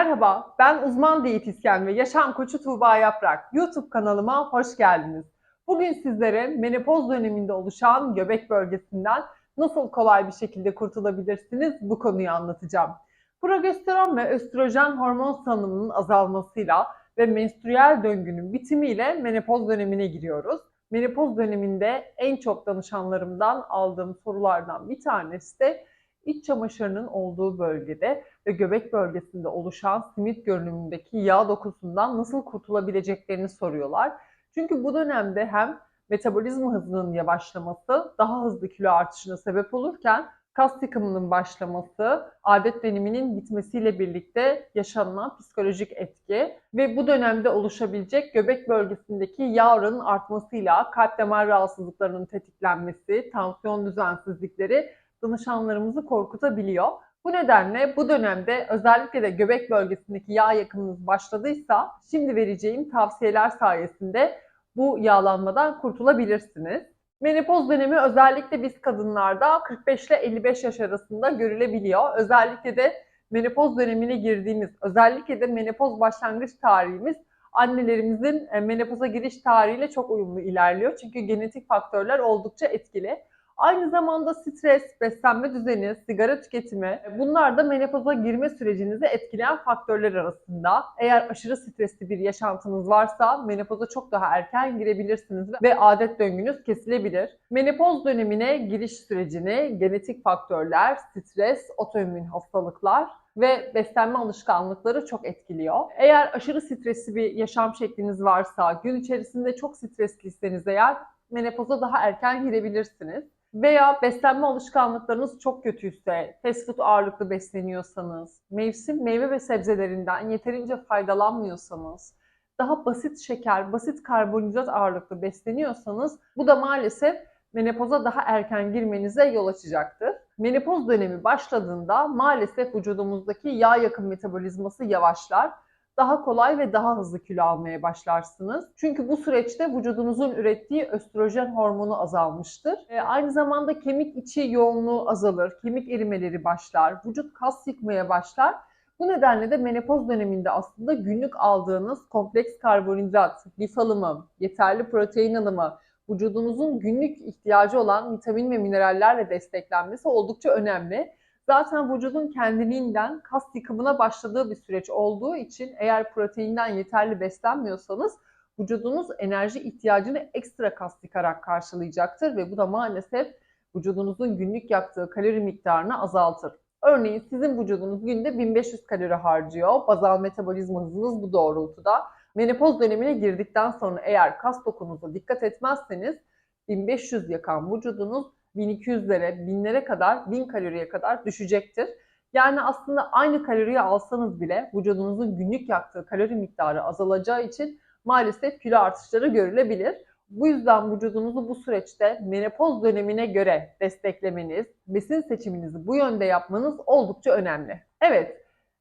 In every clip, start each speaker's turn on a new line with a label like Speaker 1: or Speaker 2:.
Speaker 1: Merhaba, ben uzman diyetisyen ve yaşam koçu Tuğba Yaprak. YouTube kanalıma hoş geldiniz. Bugün sizlere menopoz döneminde oluşan göbek bölgesinden nasıl kolay bir şekilde kurtulabilirsiniz bu konuyu anlatacağım. Progesteron ve östrojen hormon salınımının azalmasıyla ve menstrüel döngünün bitimiyle menopoz dönemine giriyoruz. Menopoz döneminde en çok danışanlarımdan aldığım sorulardan bir tanesi de iç çamaşırının olduğu bölgede ve göbek bölgesinde oluşan simit görünümündeki yağ dokusundan nasıl kurtulabileceklerini soruyorlar. Çünkü bu dönemde hem metabolizma hızının yavaşlaması daha hızlı kilo artışına sebep olurken kas yıkımının başlaması, adet döneminin bitmesiyle birlikte yaşanılan psikolojik etki ve bu dönemde oluşabilecek göbek bölgesindeki yağ artmasıyla kalp damar rahatsızlıklarının tetiklenmesi, tansiyon düzensizlikleri danışanlarımızı korkutabiliyor. Bu nedenle bu dönemde özellikle de göbek bölgesindeki yağ yakımınız başladıysa şimdi vereceğim tavsiyeler sayesinde bu yağlanmadan kurtulabilirsiniz. Menopoz dönemi özellikle biz kadınlarda 45 ile 55 yaş arasında görülebiliyor. Özellikle de menopoz dönemine girdiğimiz, özellikle de menopoz başlangıç tarihimiz annelerimizin e, menopoza giriş tarihiyle çok uyumlu ilerliyor. Çünkü genetik faktörler oldukça etkili. Aynı zamanda stres, beslenme düzeni, sigara tüketimi bunlar da menopoza girme sürecinizi etkileyen faktörler arasında. Eğer aşırı stresli bir yaşantınız varsa menopoza çok daha erken girebilirsiniz ve adet döngünüz kesilebilir. Menopoz dönemine giriş sürecini genetik faktörler, stres, otoimmün hastalıklar ve beslenme alışkanlıkları çok etkiliyor. Eğer aşırı stresli bir yaşam şekliniz varsa, gün içerisinde çok stresliyseniz eğer menopoza daha erken girebilirsiniz. Veya beslenme alışkanlıklarınız çok kötüyse, fast food ağırlıklı besleniyorsanız, mevsim meyve ve sebzelerinden yeterince faydalanmıyorsanız, daha basit şeker, basit karbonhidrat ağırlıklı besleniyorsanız bu da maalesef menopoza daha erken girmenize yol açacaktır. Menopoz dönemi başladığında maalesef vücudumuzdaki yağ yakım metabolizması yavaşlar daha kolay ve daha hızlı kilo almaya başlarsınız. Çünkü bu süreçte vücudunuzun ürettiği östrojen hormonu azalmıştır. E, aynı zamanda kemik içi yoğunluğu azalır, kemik erimeleri başlar, vücut kas yıkmaya başlar. Bu nedenle de menopoz döneminde aslında günlük aldığınız kompleks karbonhidrat, lif alımı, yeterli protein alımı, vücudunuzun günlük ihtiyacı olan vitamin ve minerallerle desteklenmesi oldukça önemli zaten vücudun kendiliğinden kas yıkımına başladığı bir süreç olduğu için eğer proteinden yeterli beslenmiyorsanız vücudunuz enerji ihtiyacını ekstra kas yıkarak karşılayacaktır ve bu da maalesef vücudunuzun günlük yaktığı kalori miktarını azaltır. Örneğin sizin vücudunuz günde 1500 kalori harcıyor. Bazal metabolizma hızınız bu doğrultuda. Menopoz dönemine girdikten sonra eğer kas dokunuza dikkat etmezseniz 1500 yakan vücudunuz 1200'lere, binlere kadar, 1000 kaloriye kadar düşecektir. Yani aslında aynı kaloriyi alsanız bile vücudunuzun günlük yaktığı kalori miktarı azalacağı için maalesef kilo artışları görülebilir. Bu yüzden vücudunuzu bu süreçte menopoz dönemine göre desteklemeniz, besin seçiminizi bu yönde yapmanız oldukça önemli. Evet,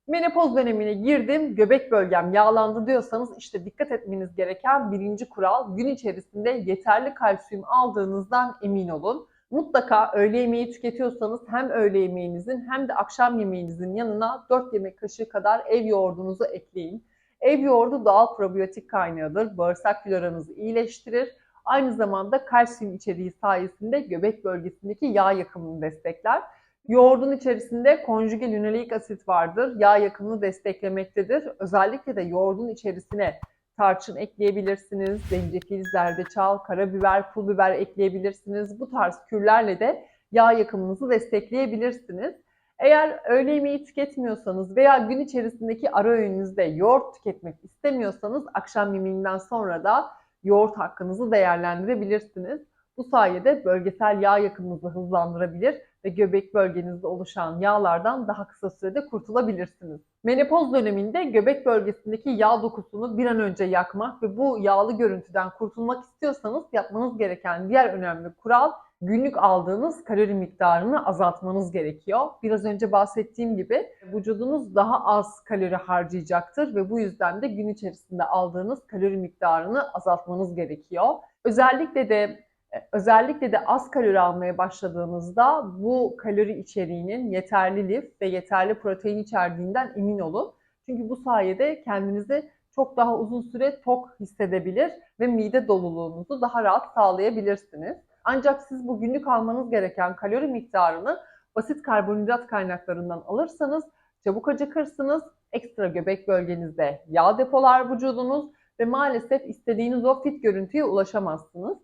Speaker 1: menopoz dönemine girdim, göbek bölgem yağlandı diyorsanız işte dikkat etmeniz gereken birinci kural gün içerisinde yeterli kalsiyum aldığınızdan emin olun. Mutlaka öğle yemeği tüketiyorsanız hem öğle yemeğinizin hem de akşam yemeğinizin yanına 4 yemek kaşığı kadar ev yoğurdunuzu ekleyin. Ev yoğurdu doğal probiyotik kaynağıdır. Bağırsak floranızı iyileştirir. Aynı zamanda kalsiyum içeriği sayesinde göbek bölgesindeki yağ yakımını destekler. Yoğurdun içerisinde konjüge linoleik asit vardır. Yağ yakımını desteklemektedir. Özellikle de yoğurdun içerisine tarçın ekleyebilirsiniz, zencefil, zerdeçal, karabiber, pul biber ekleyebilirsiniz. Bu tarz kürlerle de yağ yakımınızı destekleyebilirsiniz. Eğer öğle yemeği tüketmiyorsanız veya gün içerisindeki ara öğününüzde yoğurt tüketmek istemiyorsanız akşam yemeğinden sonra da yoğurt hakkınızı değerlendirebilirsiniz. Bu sayede bölgesel yağ yakımınızı hızlandırabilir ve göbek bölgenizde oluşan yağlardan daha kısa sürede kurtulabilirsiniz. Menopoz döneminde göbek bölgesindeki yağ dokusunu bir an önce yakmak ve bu yağlı görüntüden kurtulmak istiyorsanız yapmanız gereken diğer önemli kural günlük aldığınız kalori miktarını azaltmanız gerekiyor. Biraz önce bahsettiğim gibi vücudunuz daha az kalori harcayacaktır ve bu yüzden de gün içerisinde aldığınız kalori miktarını azaltmanız gerekiyor. Özellikle de özellikle de az kalori almaya başladığınızda bu kalori içeriğinin yeterli lif ve yeterli protein içerdiğinden emin olun. Çünkü bu sayede kendinizi çok daha uzun süre tok hissedebilir ve mide doluluğunuzu daha rahat sağlayabilirsiniz. Ancak siz bu günlük almanız gereken kalori miktarını basit karbonhidrat kaynaklarından alırsanız çabuk acıkırsınız, ekstra göbek bölgenizde yağ depolar vücudunuz ve maalesef istediğiniz o fit görüntüye ulaşamazsınız.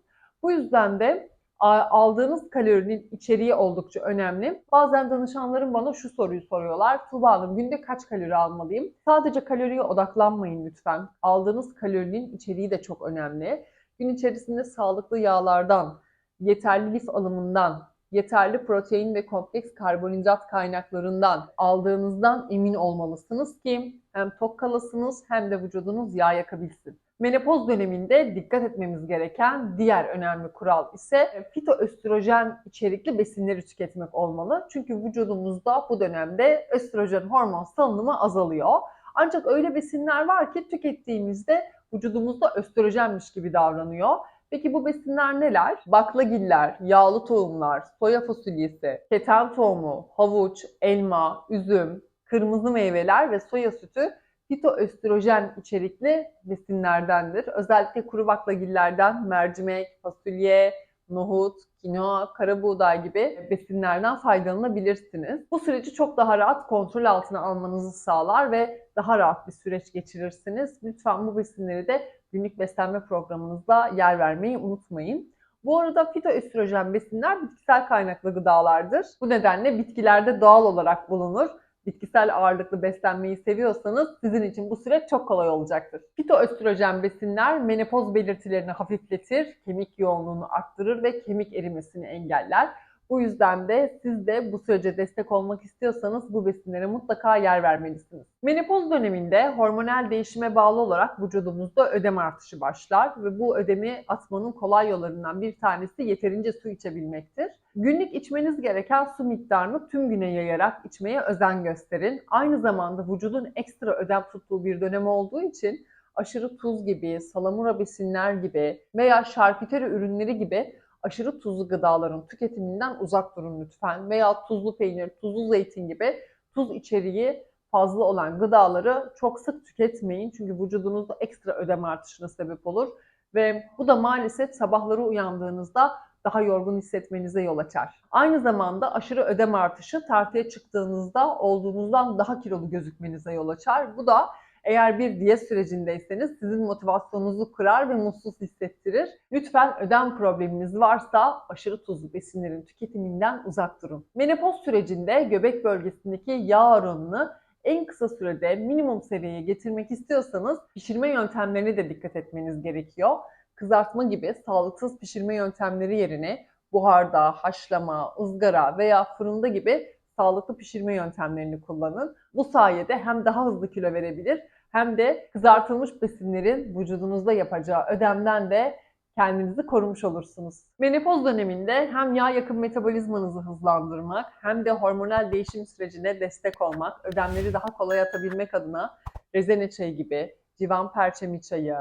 Speaker 1: Bu yüzden de aldığınız kalorinin içeriği oldukça önemli. Bazen danışanlarım bana şu soruyu soruyorlar. Tuğba Hanım günde kaç kalori almalıyım? Sadece kaloriye odaklanmayın lütfen. Aldığınız kalorinin içeriği de çok önemli. Gün içerisinde sağlıklı yağlardan, yeterli lif alımından, yeterli protein ve kompleks karbonhidrat kaynaklarından aldığınızdan emin olmalısınız ki hem tok kalasınız hem de vücudunuz yağ yakabilsin. Menopoz döneminde dikkat etmemiz gereken diğer önemli kural ise fitoöstrojen içerikli besinleri tüketmek olmalı. Çünkü vücudumuzda bu dönemde östrojen hormon salınımı azalıyor. Ancak öyle besinler var ki tükettiğimizde vücudumuzda östrojenmiş gibi davranıyor. Peki bu besinler neler? Baklagiller, yağlı tohumlar, soya fasulyesi, keten tohumu, havuç, elma, üzüm, kırmızı meyveler ve soya sütü fitoöstrojen içerikli besinlerdendir. Özellikle kuru baklagillerden mercimek, fasulye, nohut, kinoa, kara buğday gibi besinlerden faydalanabilirsiniz. Bu süreci çok daha rahat kontrol altına almanızı sağlar ve daha rahat bir süreç geçirirsiniz. Lütfen bu besinleri de günlük beslenme programınızda yer vermeyi unutmayın. Bu arada fitoöstrojen besinler bitkisel kaynaklı gıdalardır. Bu nedenle bitkilerde doğal olarak bulunur. Bitkisel ağırlıklı beslenmeyi seviyorsanız sizin için bu süreç çok kolay olacaktır. Fitoöstrojen besinler menopoz belirtilerini hafifletir, kemik yoğunluğunu arttırır ve kemik erimesini engeller. Bu yüzden de siz de bu sürece destek olmak istiyorsanız bu besinlere mutlaka yer vermelisiniz. Menopoz döneminde hormonal değişime bağlı olarak vücudumuzda ödem artışı başlar ve bu ödemi atmanın kolay yollarından bir tanesi yeterince su içebilmektir. Günlük içmeniz gereken su miktarını tüm güne yayarak içmeye özen gösterin. Aynı zamanda vücudun ekstra ödem tuttuğu bir dönem olduğu için aşırı tuz gibi, salamura besinler gibi veya şarküteri ürünleri gibi aşırı tuzlu gıdaların tüketiminden uzak durun lütfen. Veya tuzlu peynir, tuzlu zeytin gibi tuz içeriği fazla olan gıdaları çok sık tüketmeyin. Çünkü vücudunuzda ekstra ödem artışına sebep olur. Ve bu da maalesef sabahları uyandığınızda daha yorgun hissetmenize yol açar. Aynı zamanda aşırı ödem artışı tartıya çıktığınızda olduğunuzdan daha kilolu gözükmenize yol açar. Bu da eğer bir diyet sürecindeyseniz sizin motivasyonunuzu kırar ve mutsuz hissettirir. Lütfen ödem probleminiz varsa aşırı tuzlu besinlerin tüketiminden uzak durun. Menopoz sürecinde göbek bölgesindeki yağ oranını en kısa sürede minimum seviyeye getirmek istiyorsanız pişirme yöntemlerine de dikkat etmeniz gerekiyor. Kızartma gibi sağlıksız pişirme yöntemleri yerine buharda, haşlama, ızgara veya fırında gibi sağlıklı pişirme yöntemlerini kullanın. Bu sayede hem daha hızlı kilo verebilir hem de kızartılmış besinlerin vücudunuzda yapacağı ödemden de kendinizi korumuş olursunuz. Menopoz döneminde hem yağ yakım metabolizmanızı hızlandırmak hem de hormonal değişim sürecine destek olmak, ödemleri daha kolay atabilmek adına rezene çayı gibi, civan perçemi çayı,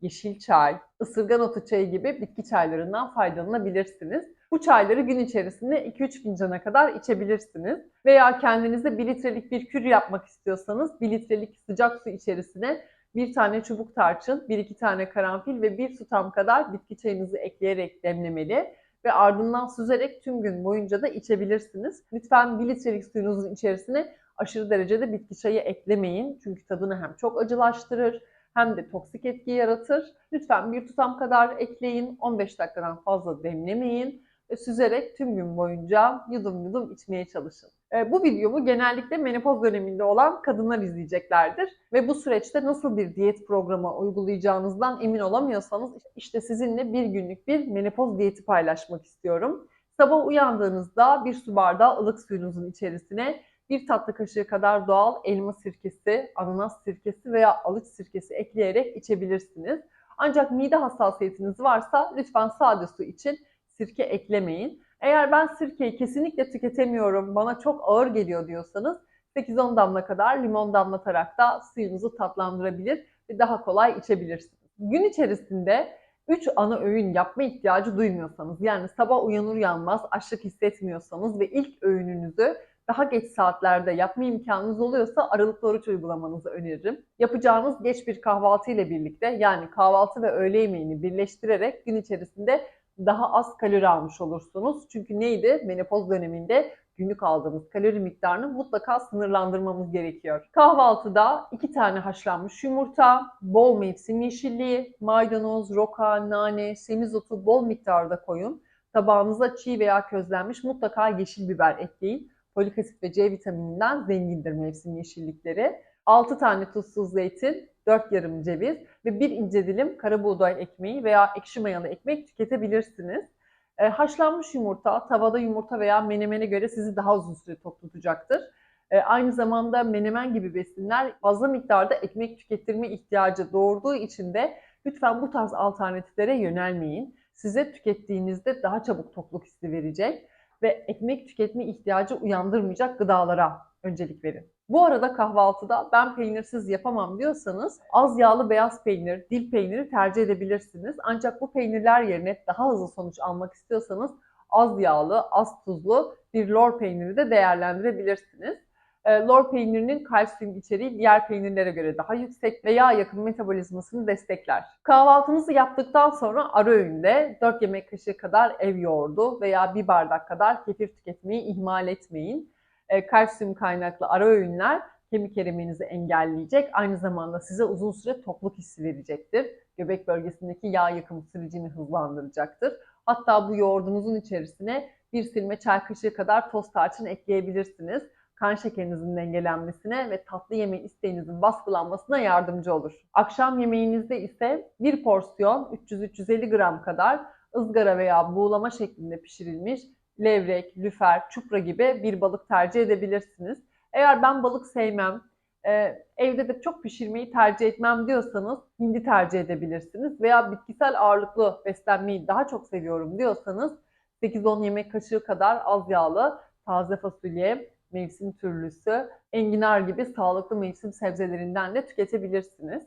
Speaker 1: yeşil çay, ısırgan otu çayı gibi bitki çaylarından faydalanabilirsiniz. Bu çayları gün içerisinde 2-3 fincana kadar içebilirsiniz. Veya kendinize 1 litrelik bir kür yapmak istiyorsanız 1 litrelik sıcak su içerisine bir tane çubuk tarçın, bir iki tane karanfil ve bir tutam kadar bitki çayınızı ekleyerek demlemeli ve ardından süzerek tüm gün boyunca da içebilirsiniz. Lütfen 1 litrelik suyunuzun içerisine aşırı derecede bitki çayı eklemeyin. Çünkü tadını hem çok acılaştırır hem de toksik etki yaratır. Lütfen bir tutam kadar ekleyin. 15 dakikadan fazla demlemeyin süzerek tüm gün boyunca yudum yudum içmeye çalışın. E, bu videomu genellikle menopoz döneminde olan kadınlar izleyeceklerdir. Ve bu süreçte nasıl bir diyet programı uygulayacağınızdan emin olamıyorsanız işte sizinle bir günlük bir menopoz diyeti paylaşmak istiyorum. Sabah uyandığınızda bir su bardağı ılık suyunuzun içerisine bir tatlı kaşığı kadar doğal elma sirkesi, ananas sirkesi veya alıç sirkesi ekleyerek içebilirsiniz. Ancak mide hassasiyetiniz varsa lütfen sade su için sirke eklemeyin. Eğer ben sirkeyi kesinlikle tüketemiyorum, bana çok ağır geliyor diyorsanız 8-10 damla kadar limon damlatarak da suyunuzu tatlandırabilir ve daha kolay içebilirsiniz. Gün içerisinde 3 ana öğün yapma ihtiyacı duymuyorsanız yani sabah uyanır uyanmaz açlık hissetmiyorsanız ve ilk öğününüzü daha geç saatlerde yapma imkanınız oluyorsa aralıklı oruç uygulamanızı öneririm. Yapacağınız geç bir kahvaltı ile birlikte yani kahvaltı ve öğle yemeğini birleştirerek gün içerisinde daha az kalori almış olursunuz. Çünkü neydi? Menopoz döneminde günlük aldığımız kalori miktarını mutlaka sınırlandırmamız gerekiyor. Kahvaltıda iki tane haşlanmış yumurta, bol mevsim yeşilliği, maydanoz, roka, nane, semizotu bol miktarda koyun. Tabağınıza çiğ veya közlenmiş mutlaka yeşil biber ekleyin. Folik asit ve C vitamininden zengindir mevsim yeşillikleri. 6 tane tuzsuz zeytin, 4 yarım ceviz ve 1 ince dilim kara buğday ekmeği veya ekşi mayalı ekmek tüketebilirsiniz. E, haşlanmış yumurta, tavada yumurta veya menemene göre sizi daha uzun süre tok tutacaktır. E, aynı zamanda menemen gibi besinler fazla miktarda ekmek tükettirme ihtiyacı doğurduğu için de lütfen bu tarz alternatiflere yönelmeyin. Size tükettiğinizde daha çabuk tokluk hissi verecek ve ekmek tüketme ihtiyacı uyandırmayacak gıdalara öncelik verin. Bu arada kahvaltıda ben peynirsiz yapamam diyorsanız az yağlı beyaz peynir, dil peyniri tercih edebilirsiniz. Ancak bu peynirler yerine daha hızlı sonuç almak istiyorsanız az yağlı, az tuzlu bir lor peyniri de değerlendirebilirsiniz. E, lor peynirinin kalsiyum içeriği diğer peynirlere göre daha yüksek ve yağ yakın metabolizmasını destekler. Kahvaltınızı yaptıktan sonra ara öğünde 4 yemek kaşığı kadar ev yoğurdu veya bir bardak kadar kefir tüketmeyi ihmal etmeyin. E, kalsiyum kaynaklı ara öğünler kemik erimenizi engelleyecek. Aynı zamanda size uzun süre tokluk hissi verecektir. Göbek bölgesindeki yağ yakım sürecini hızlandıracaktır. Hatta bu yoğurdunuzun içerisine bir silme çay kaşığı kadar toz tarçın ekleyebilirsiniz. Kan şekerinizin dengelenmesine ve tatlı yeme isteğinizin baskılanmasına yardımcı olur. Akşam yemeğinizde ise bir porsiyon 300-350 gram kadar ızgara veya buğulama şeklinde pişirilmiş levrek, lüfer, çupra gibi bir balık tercih edebilirsiniz. Eğer ben balık sevmem, e, evde de çok pişirmeyi tercih etmem diyorsanız hindi tercih edebilirsiniz. Veya bitkisel ağırlıklı beslenmeyi daha çok seviyorum diyorsanız 8-10 yemek kaşığı kadar az yağlı taze fasulye, mevsim türlüsü, enginar gibi sağlıklı mevsim sebzelerinden de tüketebilirsiniz.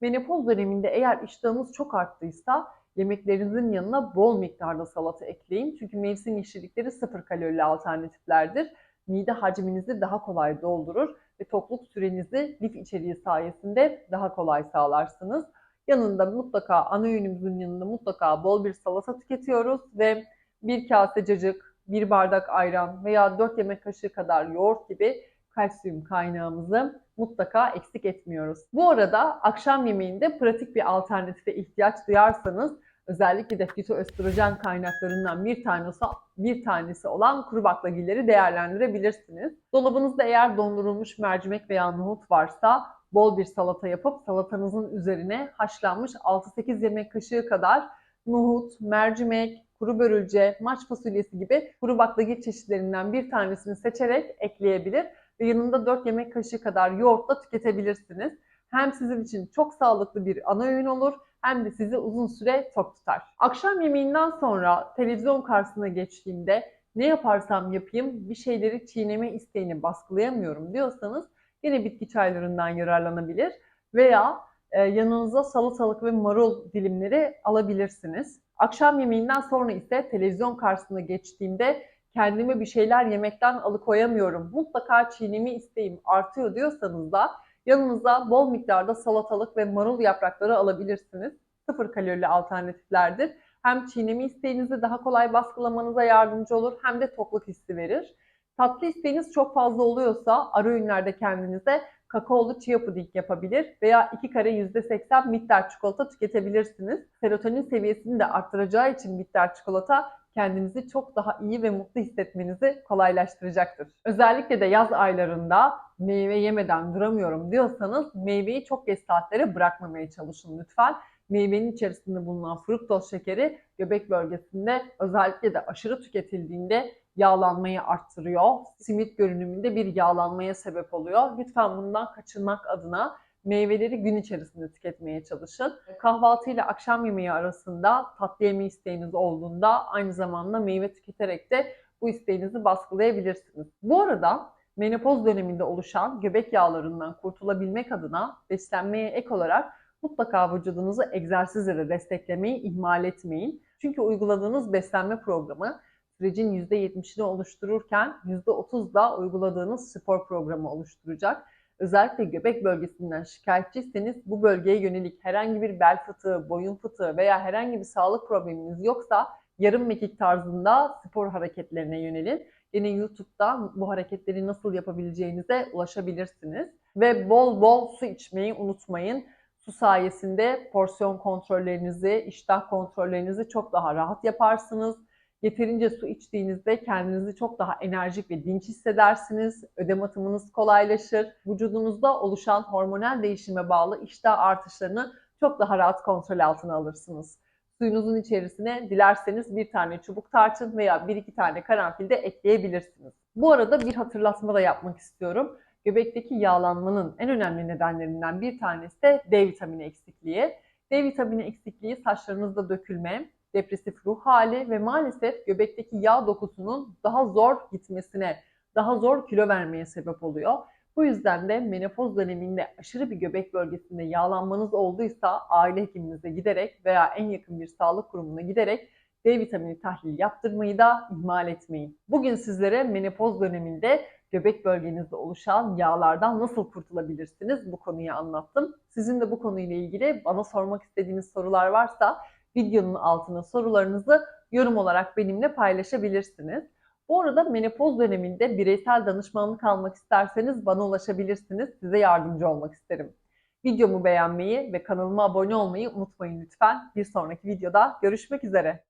Speaker 1: Menopoz döneminde eğer iştahınız çok arttıysa yemeklerinizin yanına bol miktarda salata ekleyin. Çünkü mevsim yeşillikleri sıfır kalorili alternatiflerdir. Mide hacminizi daha kolay doldurur ve tokluk sürenizi lif içeriği sayesinde daha kolay sağlarsınız. Yanında mutlaka ana öğünümüzün yanında mutlaka bol bir salata tüketiyoruz ve bir kase cacık, bir bardak ayran veya 4 yemek kaşığı kadar yoğurt gibi kalsiyum kaynağımızı mutlaka eksik etmiyoruz. Bu arada akşam yemeğinde pratik bir alternatife ihtiyaç duyarsanız özellikle de fitoöstrojen kaynaklarından bir tanesi bir tanesi olan kuru baklagilleri değerlendirebilirsiniz. Dolabınızda eğer dondurulmuş mercimek veya nohut varsa bol bir salata yapıp salatanızın üzerine haşlanmış 6-8 yemek kaşığı kadar nohut, mercimek, kuru börülce, maç fasulyesi gibi kuru baklagil çeşitlerinden bir tanesini seçerek ekleyebilir ve yanında 4 yemek kaşığı kadar yoğurtla tüketebilirsiniz. Hem sizin için çok sağlıklı bir ana öğün olur hem de sizi uzun süre tok tutar. Akşam yemeğinden sonra televizyon karşısına geçtiğimde ne yaparsam yapayım bir şeyleri çiğneme isteğini baskılayamıyorum diyorsanız yine bitki çaylarından yararlanabilir veya e, yanınıza salatalık ve marul dilimleri alabilirsiniz. Akşam yemeğinden sonra ise televizyon karşısına geçtiğimde kendimi bir şeyler yemekten alıkoyamıyorum. Mutlaka çiğneme isteğim artıyor diyorsanız da yanınıza bol miktarda salatalık ve marul yaprakları alabilirsiniz. Sıfır kalorili alternatiflerdir. Hem çiğneme isteğinizi daha kolay baskılamanıza yardımcı olur hem de tokluk hissi verir. Tatlı isteğiniz çok fazla oluyorsa ara öğünlerde kendinize kakaolu chia puding yapabilir veya 2 kare %80 bitter çikolata tüketebilirsiniz. Serotonin seviyesini de arttıracağı için bitter çikolata kendinizi çok daha iyi ve mutlu hissetmenizi kolaylaştıracaktır. Özellikle de yaz aylarında meyve yemeden duramıyorum diyorsanız meyveyi çok geç saatlere bırakmamaya çalışın lütfen. Meyvenin içerisinde bulunan fruktoz şekeri göbek bölgesinde özellikle de aşırı tüketildiğinde yağlanmayı arttırıyor. Simit görünümünde bir yağlanmaya sebep oluyor. Lütfen bundan kaçınmak adına meyveleri gün içerisinde tüketmeye çalışın. Kahvaltı ile akşam yemeği arasında tatlı yeme isteğiniz olduğunda aynı zamanda meyve tüketerek de bu isteğinizi baskılayabilirsiniz. Bu arada menopoz döneminde oluşan göbek yağlarından kurtulabilmek adına beslenmeye ek olarak mutlaka vücudunuzu egzersizle de desteklemeyi ihmal etmeyin. Çünkü uyguladığınız beslenme programı sürecin %70'ini oluştururken %30 da uyguladığınız spor programı oluşturacak. Özellikle göbek bölgesinden şikayetçiyseniz bu bölgeye yönelik herhangi bir bel fıtığı, boyun fıtığı veya herhangi bir sağlık probleminiz yoksa yarım mekik tarzında spor hareketlerine yönelin. Yine YouTube'da bu hareketleri nasıl yapabileceğinize ulaşabilirsiniz. Ve bol bol su içmeyi unutmayın. Su sayesinde porsiyon kontrollerinizi, iştah kontrollerinizi çok daha rahat yaparsınız. Yeterince su içtiğinizde kendinizi çok daha enerjik ve dinç hissedersiniz. Ödem atımınız kolaylaşır. Vücudunuzda oluşan hormonal değişime bağlı iştah artışlarını çok daha rahat kontrol altına alırsınız. Suyunuzun içerisine dilerseniz bir tane çubuk tarçın veya bir iki tane karanfil de ekleyebilirsiniz. Bu arada bir hatırlatma da yapmak istiyorum. Göbekteki yağlanmanın en önemli nedenlerinden bir tanesi de D vitamini eksikliği. D vitamini eksikliği saçlarınızda dökülme, depresif ruh hali ve maalesef göbekteki yağ dokusunun daha zor gitmesine, daha zor kilo vermeye sebep oluyor. Bu yüzden de menopoz döneminde aşırı bir göbek bölgesinde yağlanmanız olduysa aile hekiminize giderek veya en yakın bir sağlık kurumuna giderek D vitamini tahlili yaptırmayı da ihmal etmeyin. Bugün sizlere menopoz döneminde göbek bölgenizde oluşan yağlardan nasıl kurtulabilirsiniz bu konuyu anlattım. Sizin de bu konuyla ilgili bana sormak istediğiniz sorular varsa videonun altına sorularınızı yorum olarak benimle paylaşabilirsiniz. Bu arada menopoz döneminde bireysel danışmanlık almak isterseniz bana ulaşabilirsiniz. Size yardımcı olmak isterim. Videomu beğenmeyi ve kanalıma abone olmayı unutmayın lütfen. Bir sonraki videoda görüşmek üzere.